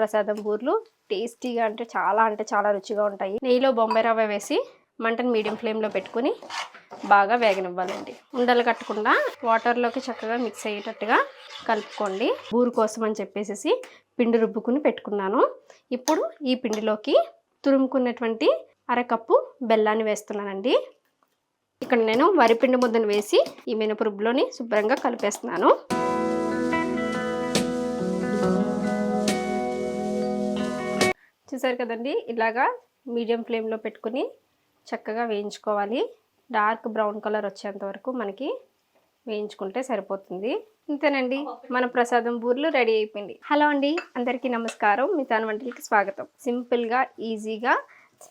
ప్రసాదం బూర్లు టేస్టీగా అంటే చాలా అంటే చాలా రుచిగా ఉంటాయి. నెయ్యిలో బొంబాయి రవ్వ వేసి మంటను మీడియం ఫ్లేమ్లో పెట్టుకుని బాగా వేగనివ్వాలండి. ఉండలు కట్టకుండా వాటర్లోకి చక్కగా మిక్స్ అయ్యేటట్టుగా కలుపుకోండి. బూరు కోసం అని చెప్పేసి పిండి రుబ్బుకుని పెట్టుకున్నాను. ఇప్పుడు ఈ పిండిలోకి తురుముకున్నటువంటి అరకప్పు బెల్లాన్ని వేస్తున్నానండి. ఇక్కడ నేను వరిపిండి ముద్దను వేసి ఈ మినపరుబ్బులోని శుభ్రంగా కలిపేస్తున్నాను. చూసారు కదండి? ఇలాగా మీడియం ఫ్లేమ్లో పెట్టుకుని చక్కగా వేయించుకోవాలి. డార్క్ బ్రౌన్ కలర్ వచ్చేంత వరకు మనకి వేయించుకుంటే సరిపోతుంది. ఇంతేనండి. మన ప్రసాదం బూర్లు రెడీ అయిపోయింది. హలో అండి. అందరికీ నమస్కారం. మీ తన వంటలకి స్వాగతం. సింపుల్గా ఈజీగా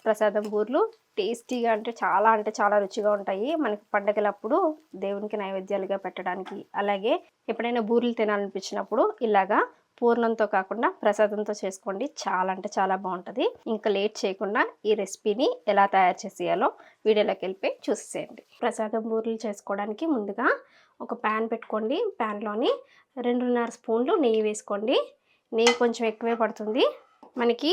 ప్రసాదం బూర్లు టేస్టీగా అంటే చాలా అంటే చాలా రుచిగా ఉంటాయి. మనకి పండగలప్పుడు దేవునికి నైవేద్యాలుగా పెట్టడానికి అలాగే ఎప్పుడైనా బూరెలు తినాలనిపించినప్పుడు ఇలాగా పూర్ణంతో కాకుండా ప్రసాదంతో చేసుకోండి. చాలా అంటే చాలా బాగుంటుంది. ఇంకా లేట్ చేయకుండా ఈ రెసిపీని ఎలా తయారు చేసేయాలో వీడియోలోకి వెళ్ళిపోయి చూసేయండి. ప్రసాదం బూరెలు చేసుకోవడానికి ముందుగా ఒక ప్యాన్ పెట్టుకోండి. ప్యాన్లోని రెండున్నర స్పూన్లు నెయ్యి వేసుకోండి. నెయ్యి కొంచెం ఎక్కువే పడుతుంది. మనకి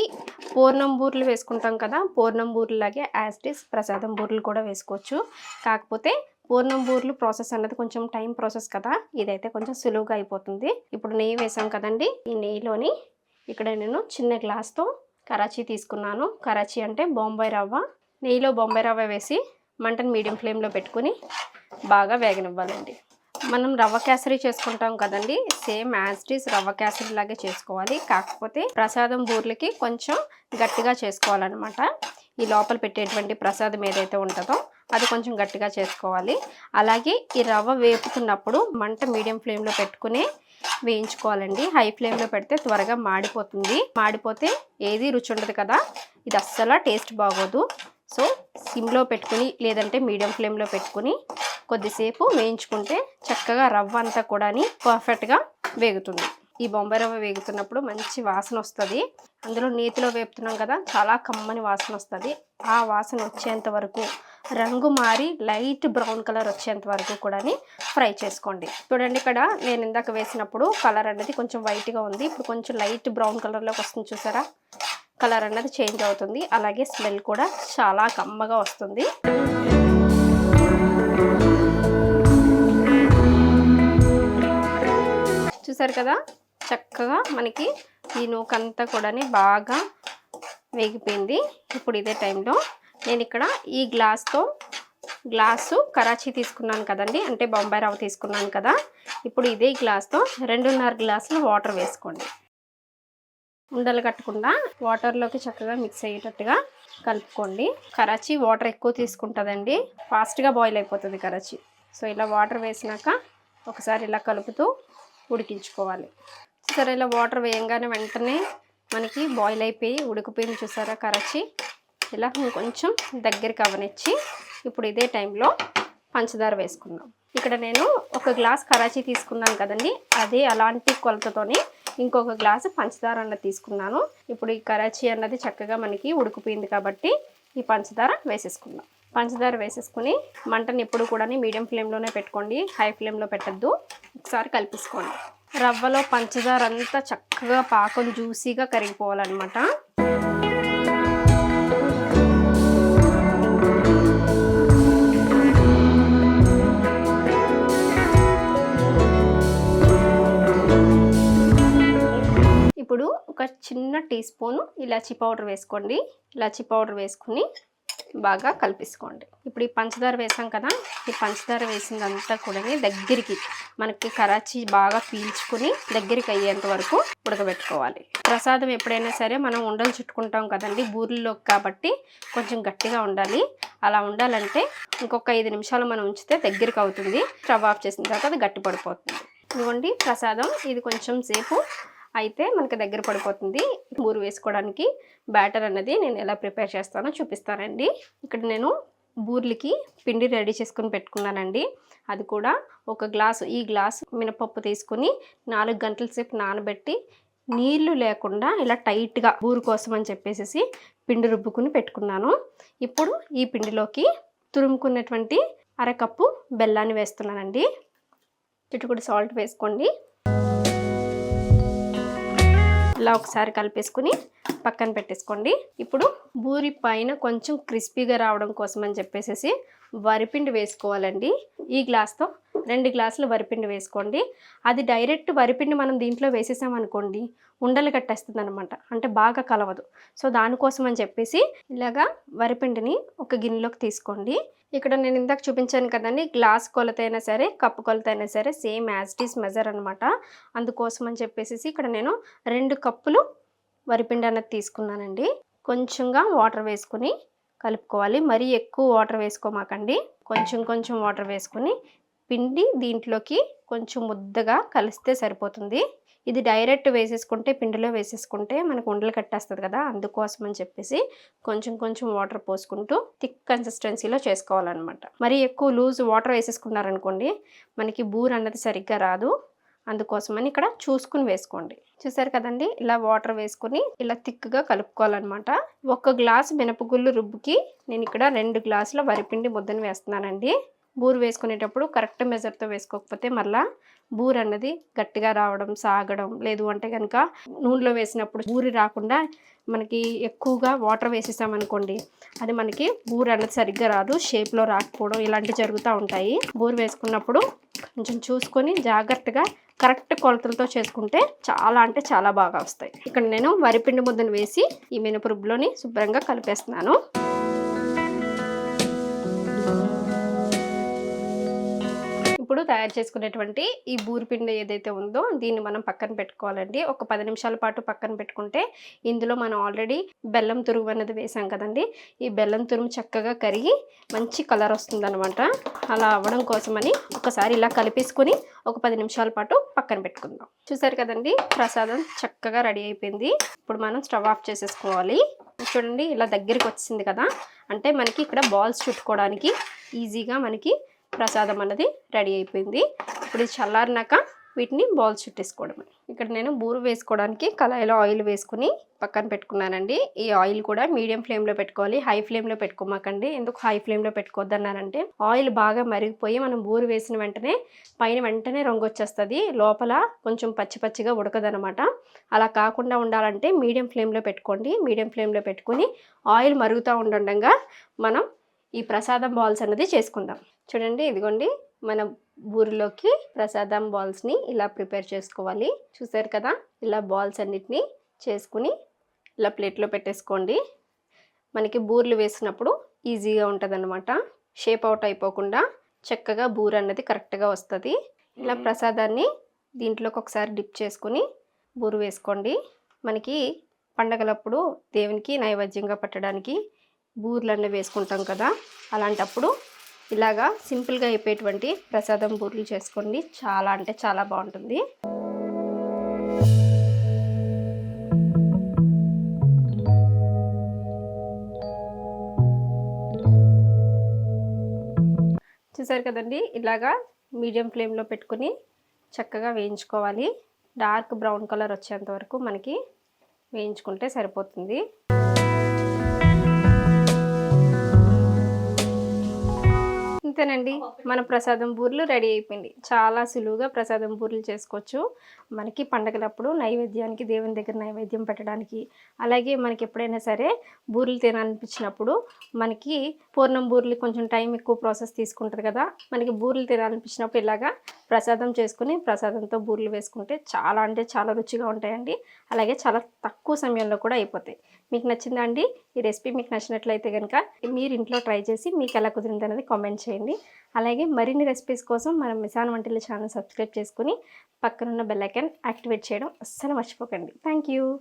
పూర్ణం బూరెలు వేసుకుంటాం కదా పూర్ణం బూర్లాగే యాస్టిస్ ప్రసాదం బూరెలు కూడా వేసుకోవచ్చు. కాకపోతే పూర్ణం బూర్లు ప్రాసెస్ అన్నది కొంచెం టైం ప్రాసెస్ కదా ఇదైతే కొంచెం సులువుగా అయిపోతుంది. ఇప్పుడు నెయ్యి వేసాం కదండి ఈ నెయ్యిలోని ఇక్కడ నేను చిన్న గ్లాస్తో కరాచీ తీసుకున్నాను. కరాచీ అంటే బొంబాయి రవ్వ. నెయ్యిలో బొంబాయి రవ్వ వేసి మంటను మీడియం ఫ్లేమ్లో పెట్టుకుని బాగా వేగనివ్వాలండి. మనం రవ్వ కేసరి చేసుకుంటాం కదండి సేమ్ యాజ్టీస్ రవ్వ కేసరి లాగే చేసుకోవాలి. కాకపోతే ప్రసాదం బూర్లకి కొంచెం గట్టిగా చేసుకోవాలన్నమాట. ఈ లోపల పెట్టేటువంటి ప్రసాదం ఏదైతే ఉంటుందో అది కొంచెం గట్టిగా చేసుకోవాలి. అలాగే ఈ రవ్వ వేపుతున్నప్పుడు మంట మీడియం ఫ్లేమ్లో పెట్టుకుని వేయించుకోవాలండి. హై ఫ్లేమ్లో పెడితే త్వరగా మాడిపోతుంది. మాడిపోతే ఏది రుచి ఉండదు కదా ఇది అస్సలు టేస్ట్ బాగోదు. సో సిమ్లో పెట్టుకుని లేదంటే మీడియం ఫ్లేమ్లో పెట్టుకుని కొద్దిసేపు వేయించుకుంటే చక్కగా రవ్వ అంతా కూడా పర్ఫెక్ట్గా వేగుతుంది. ఈ బొంబాయి రవ్వ వేగుతున్నప్పుడు మంచి వాసన వస్తుంది. అందులో నేతిలో వేపుతున్నాం కదా చాలా కమ్మని వాసన వస్తుంది. ఆ వాసన వచ్చేంత వరకు రంగు మారి లైట్ బ్రౌన్ కలర్ వచ్చేంత వరకు కూడా ఫ్రై చేసుకోండి. చూడండి ఇక్కడ నేను ఇందాక వేసినప్పుడు కలర్ అనేది కొంచెం వైట్గా ఉంది. ఇప్పుడు కొంచెం లైట్ బ్రౌన్ కలర్లోకి వస్తుంది చూసారా? కలర్ అనేది చేంజ్ అవుతుంది. అలాగే స్మెల్ కూడా చాలా కమ్మగా వస్తుంది. చూసారు కదా? చక్కగా మనకి ఈ నూకంతా కూడా బాగా వేగిపోయింది. ఇప్పుడు ఇదే టైంలో నేను ఇక్కడ ఈ గ్లాస్తో గ్లాసు కరాచీ తీసుకున్నాను కదండి అంటే బొంబాయి రవ్వ తీసుకున్నాను కదా. ఇప్పుడు ఇదే గ్లాస్తో రెండున్నర గ్లాసులు వాటర్ వేసుకోండి. ఉండలు కట్టకుండా వాటర్లోకి చక్కగా మిక్స్ అయ్యేటట్టుగా కలుపుకోండి. కరాచీ వాటర్ ఎక్కువ తీసుకుంటుందండి. ఫాస్ట్గా బాయిల్ అయిపోతుంది కరాచీ. సో ఇలా వాటర్ వేసినాక ఒకసారి ఇలా కలుపుతూ ఉడికించుకోవాలి. సరే ఇలా వాటర్ వేయంగానే వెంటనే మనకి బాయిల్ అయిపోయి ఉడికిపోయింది చూసారా కరాచీ? ఇలా కొంచెం దగ్గరికి అవనిచ్చి ఇప్పుడు ఇదే టైంలో పంచదార వేసుకుందాం. ఇక్కడ నేను ఒక గ్లాస్ కరాచీ తీసుకున్నాను కదండి. అదే అలాంటి కొలతతోని ఇంకొక గ్లాసు పంచదార అన్నది తీసుకున్నాను. ఇప్పుడు ఈ కరాచీ అన్నది చక్కగా మనకి ఉడికిపోయింది కాబట్టి ఈ పంచదార వేసేసుకుందాం. పంచదార వేసేసుకుని మంటని ఎప్పుడు కూడా మీడియం ఫ్లేమ్లోనే పెట్టుకోండి. హై ఫ్లేమ్లో పెట్టద్దు. ఒకసారి కలిపేసుకోండి. రవ్వలో పంచదార అంతా చక్కగా పాకం జ్యూసీగా కరిగిపోవాలన్నమాట. ఇప్పుడు ఒక చిన్న టీ స్పూను ఇలాచీ పౌడర్ వేసుకోండి. ఇలాచీ పౌడర్ వేసుకుని బాగా కలిపేసుకోండి. ఇప్పుడు ఈ పంచదార వేసాం కదా ఈ పంచదార వేసిందంతా కూడా దగ్గరికి మనకి కరాచీ బాగా పీల్చుకుని దగ్గరికి అయ్యేంత వరకు ఉడకబెట్టుకోవాలి. ప్రసాదం ఎప్పుడైనా సరే మనం ఉండలు చుట్టుకుంటాం కదండి బూరెల్లో కాబట్టి కొంచెం గట్టిగా ఉండాలి. అలా ఉండాలంటే ఇంకొక ఐదు నిమిషాలు మనం ఉంచితే దగ్గరికి అవుతుంది. స్టవ్ ఆఫ్ చేసిన తర్వాత అది గట్టి పడిపోతుంది ఇదిగోండి ప్రసాదం. ఇది కొంచెం సేపు అయితే మనకి దగ్గర పడిపోతుంది. బూరు వేసుకోవడానికి బ్యాటర్ అన్నది నేను ఎలా ప్రిపేర్ చేస్తానో చూపిస్తానండి. ఇక్కడ నేను బూర్లకి పిండి రెడీ చేసుకుని పెట్టుకున్నానండి. అది కూడా ఒక గ్లాసు ఈ గ్లాసు మినపప్పు తీసుకుని నాలుగు గంటల సేపు నానబెట్టి నీళ్ళు లేకుండా ఇలా టైట్గా బూరు కోసం అని చెప్పేసి పిండి రుబ్బుకుని పెట్టుకున్నాను. ఇప్పుడు ఈ పిండిలోకి తురుముకున్నటువంటి అరకప్పు బెల్లాన్ని వేస్తున్నానండి. చిటుకుడు సాల్ట్ వేసుకోండి. ఇలా ఒకసారి కలిపేసుకుని పక్కన పెట్టేసుకోండి. ఇప్పుడు బూరి పైన కొంచెం క్రిస్పీగా రావడం కోసం అని చెప్పేసి వరిపిండి వేసుకోవాలండి. ఈ గ్లాస్తో రెండు గ్లాసులు వరిపిండి వేసుకోండి. అది డైరెక్ట్ వరిపిండి మనం దీంట్లో వేసేసామనుకోండి ఉండలు కట్టేస్తుంది అనమాట అంటే బాగా కలవదు. సో దానికోసం అని చెప్పేసి ఇలాగా వరిపిండిని ఒక గిన్నెలోకి తీసుకోండి. ఇక్కడ నేను ఇందాక చూపించాను కదండి గ్లాస్ కొలత అయినా సరే కప్పు కొలత అయినా సరే same as it is measure అనమాట అందుకోసం అని చెప్పేసి ఇక్కడ నేను రెండు కప్పులు వరిపిండి అన్నది తీసుకున్నానండి. కొంచెంగా వాటర్ వేసుకుని కలుపుకోవాలి. మరీ ఎక్కువ వాటర్ వేసుకోమాకండి. కొంచెం కొంచెం వాటర్ వేసుకుని పిండి దీంట్లోకి కొంచెం ముద్దగా కలిస్తే సరిపోతుంది. ఇది డైరెక్ట్ వేసేసుకుంటే పిండిలో వేసేసుకుంటే మనకు ఉండలు కట్టేస్తుంది కదా అందుకోసం అని చెప్పేసి కొంచెం కొంచెం వాటర్ పోసుకుంటూ థిక్ కన్సిస్టెన్సీలో చేసుకోవాలన్నమాట. మరి ఎక్కువ లూజ్ వాటర్ వేసేసుకున్నారనుకోండి మనకి బూర్ అన్నది సరిగ్గా రాదు. అందుకోసమని ఇక్కడ చూసుకుని వేసుకోండి. చూసారు కదండి? ఇలా వాటర్ వేసుకుని ఇలా థిక్గా కలుపుకోవాలన్నమాట. ఒక గ్లాస్ మినపగుళ్ళు రుబ్బుకి నేను ఇక్కడ రెండు గ్లాసుల వరిపిండి ముద్దను వేస్తున్నానండి. బూరు వేసుకునేటప్పుడు కరెక్ట్ మెజర్తో వేసుకోకపోతే మళ్ళా బూర్ అన్నది గట్టిగా రావడం సాగడం లేదు అంటే కనుక నూనెలో వేసినప్పుడు బూరి రాకుండా మనకి ఎక్కువగా వాటర్ వేసేసామనుకోండి అది మనకి బూరు అన్నది సరిగ్గా రాదు షేప్లో రాకపోవడం ఇలాంటివి జరుగుతూ ఉంటాయి. బూరు వేసుకున్నప్పుడు కొంచెం చూసుకొని జాగ్రత్తగా కరెక్ట్ కొలతలతో చేసుకుంటే చాలా అంటే చాలా బాగా వస్తాయి. ఇక్కడ నేను వరిపిండి ముద్దను వేసి ఈ మినపరుబ్బులోని శుభ్రంగా కలిపేస్తున్నాను. ఇప్పుడు తయారు చేసుకునేటువంటి ఈ బూరిపిండి ఏదైతే ఉందో దీన్ని మనం పక్కన పెట్టుకోవాలండి. ఒక పది నిమిషాల పాటు పక్కన పెట్టుకుంటే ఇందులో మనం ఆల్రెడీ బెల్లం తురుగు అనేది వేసాం కదండి. ఈ బెల్లం తురుము చక్కగా కరిగి మంచి కలర్ వస్తుందన్నమాట. అలా అవ్వడం కోసమని ఒకసారి ఇలా కలిపేసుకొని ఒక పది నిమిషాల పాటు పక్కన పెట్టుకుందాం. చూసారు కదండి ప్రసాదం చక్కగా రెడీ అయిపోయింది. ఇప్పుడు మనం స్టవ్ ఆఫ్ చేసేసుకోవాలి. చూడండి ఇలా దగ్గరికి వచ్చింది కదా. అంటే మనకి ఇక్కడ బాల్స్ చుట్టుకోవడానికి ఈజీగా మనకి ప్రసాదం అన్నది రెడీ అయిపోయింది. ఇప్పుడు ఇది చల్లారినాక వీటిని బాల్స్ చుట్టేసుకోవడమే. ఇక్కడ నేను బూరు వేసుకోవడానికి కళాయిలో ఆయిల్ వేసుకుని పక్కన పెట్టుకున్నానండి. ఈ ఆయిల్ కూడా మీడియం ఫ్లేమ్లో పెట్టుకోవాలి హై ఫ్లేమ్లో పెట్టుకోమాకండి. ఎందుకు హై ఫ్లేమ్లో పెట్టుకోవద్దన్నానంటే ఆయిల్ బాగా మరిగిపోయి మనం బూరు వేసిన వెంటనే పైన వెంటనే రంగు వచ్చేస్తుంది లోపల కొంచెం పచ్చి పచ్చిగా ఉడకదనమాట అలా కాకుండా ఉండాలంటే మీడియం ఫ్లేమ్లో పెట్టుకోండి. మీడియం ఫ్లేమ్లో పెట్టుకొని ఆయిల్ మరుగుతూ ఉండగా మనం ఈ ప్రసాదం బాల్స్ అన్నది చేసుకుందాం. చూడండి ఇదిగోండి మన బూరిలోకి ప్రసాదం బాల్స్ని ఇలా ప్రిపేర్ చేసుకోవాలి. చూసారు కదా ఇలా బాల్స్ అన్నిటిని చేసుకుని ఇలా ప్లేట్లో పెట్టేసుకోండి. మనకి బూర్లు వేసినప్పుడు ఈజీగా ఉంటుంది షేప్ అవుట్ అయిపోకుండా చక్కగా బూర అన్నది కరెక్ట్గా వస్తుంది. ఇలా ప్రసాదాన్ని దీంట్లోకి ఒకసారి డిప్ చేసుకుని బూరు వేసుకోండి. మనకి పండగలప్పుడు దేవునికి నైవేద్యంగా పెట్టడానికి బూర్లన్నీ వేసుకుంటాం కదా అలాంటప్పుడు ఇలాగా సింపుల్గా అయిపోయేటువంటి ప్రసాదం బూర్లు చేసుకోండి. చాలా అంటే చాలా బాగుంటుంది. చూసారు కదండి? ఇలాగా మీడియం ఫ్లేమ్లో పెట్టుకుని చక్కగా వేయించుకోవాలి. డార్క్ బ్రౌన్ కలర్ వచ్చేంత వరకు మనకి వేయించుకుంటే సరిపోతుంది. అంతేనండి. మన ప్రసాదం బూరెలు రెడీ అయిపోయింది. చాలా సులువుగా ప్రసాదం బూరెలు చేసుకోవచ్చు. మనకి పండగలప్పుడు నైవేద్యానికి దేవుని దగ్గర నైవేద్యం పెట్టడానికి అలాగే మనకి ఎప్పుడైనా సరే బూరెలు తినాలనిపించినప్పుడు మనకి పూర్ణం బూరెలు కొంచెం టైం ఎక్కువ ప్రాసెస్ తీసుకుంటుంది కదా. మనకి బూరెలు తినాలనిపించినప్పుడు ఇలాగా ప్రసాదం చేసుకుని ప్రసాదంతో బూరెలు వేసుకుంటే చాలా అంటే చాలా రుచిగా ఉంటాయండి. అలాగే చాలా తక్కువ సమయంలో కూడా అయిపోతాయి. మీకు నచ్చిందా అండి? ఈ రెసిపీ మీకు నచ్చినట్లయితే కనుక మీరు ఇంట్లో ట్రై చేసి మీకు ఎలా కుదిరింది అనేది కామెంట్ చేయండి. అలాగే మరిన్ని రెసిపీస్ కోసం మనం మిసాన్ వంటల ఛానల్ సబ్స్క్రైబ్ చేసుకుని పక్కనున్న బెల్ ఐకాన్ యాక్టివేట్ చేయడం అస్సలు మర్చిపోకండి. Thank you